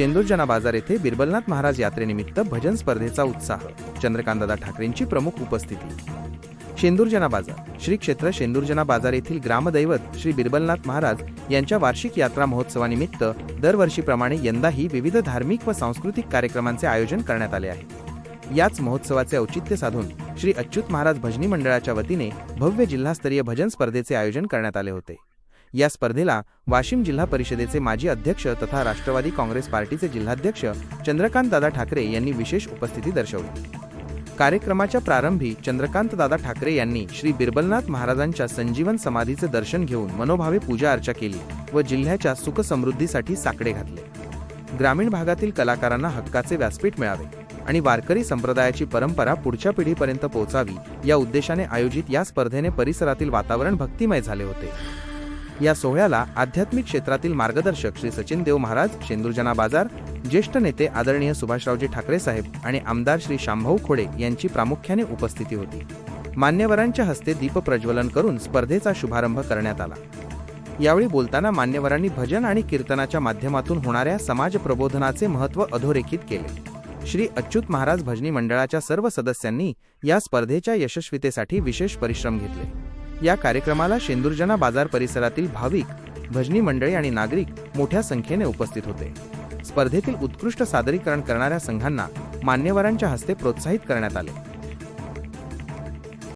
शेंदूरजना बाजार येथे बिरबलनाथ महाराज यात्रेनिमित्त भजन स्पर्धेचा उत्साह. चंद्रकांतदादा ठाकरेंची प्रमुख उपस्थिती. शेंदूरजना बाजार श्री क्षेत्र शेंदूरजना बाजार येथील ग्रामदैवत श्री बिरबलनाथ महाराज यांच्या वार्षिक यात्रा महोत्सवानिमित्त दरवर्षीप्रमाणे यंदाही विविध धार्मिक व सांस्कृतिक कार्यक्रमांचे आयोजन करण्यात आले आहे. याच महोत्सवाचे औचित्य साधून श्री अच्युत महाराज भजनी मंडळाच्या वतीने भव्य जिल्हास्तरीय भजन स्पर्धेचे आयोजन करण्यात आले होते. या स्पर्धेला वाशिम जिल्हा परिषदेचे माजी अध्यक्ष तथा राष्ट्रवादी काँग्रेस पार्टीचे जिल्हाध्यक्ष चंद्रकांत दादा ठाकरे यांनी विशेष उपस्थिती दर्शवली. कार्यक्रमाच्या प्रारंभी चंद्रकांत दादा ठाकरे यांनी श्री बिरबलनाथ महाराजांच्या संजीवन समाधीचे दर्शन घेऊन मनोभावे पूजा अर्चा केली व जिल्ह्याच्या सुखसमृद्धीसाठी साकडे घातले. ग्रामीण भागातील कलाकारांना हक्काचे व्यासपीठ मिळावे आणि वारकरी संप्रदायाची परंपरा पुढच्या पिढीपर्यंत पोहोचावी या उद्देशाने आयोजित या स्पर्धेने परिसरातील वातावरण भक्तिमय झाले होते. या सोहळ्याला आध्यात्मिक क्षेत्रातील मार्गदर्शक श्री सचिन देव महाराज शेंदूरजना बाजार ज्येष्ठ नेते आदरणीय सुभाषरावजी ठाकरे साहेब आणि आमदार श्री शांभाऊ खोडे यांची प्रामुख्याने उपस्थिती होती. मान्यवरांच्या हस्ते दीप प्रज्वलन करून स्पर्धेचा शुभारंभ करण्यात आला. यावेळी बोलताना मान्यवरांनी भजन आणि कीर्तनाच्या माध्यमातून होणाऱ्या समाज प्रबोधनाचे महत्त्व अधोरेखित केले. श्री अच्युत महाराज भजनी मंडळाच्या सर्व सदस्यांनी या स्पर्धेच्या यशस्वीतेसाठी विशेष परिश्रम घेतले. या कार्यक्रमाला शेंदुर्जना बाजार परिसरातील भाविक भजनी मंडळी आणि नागरिक मोठ्या संख्येने उपस्थित होते. स्पर्धेतील उत्कृष्ट सादरीकरण करणाऱ्या संघांना मान्यवरांच्या हस्ते प्रोत्साहित करण्यात आले.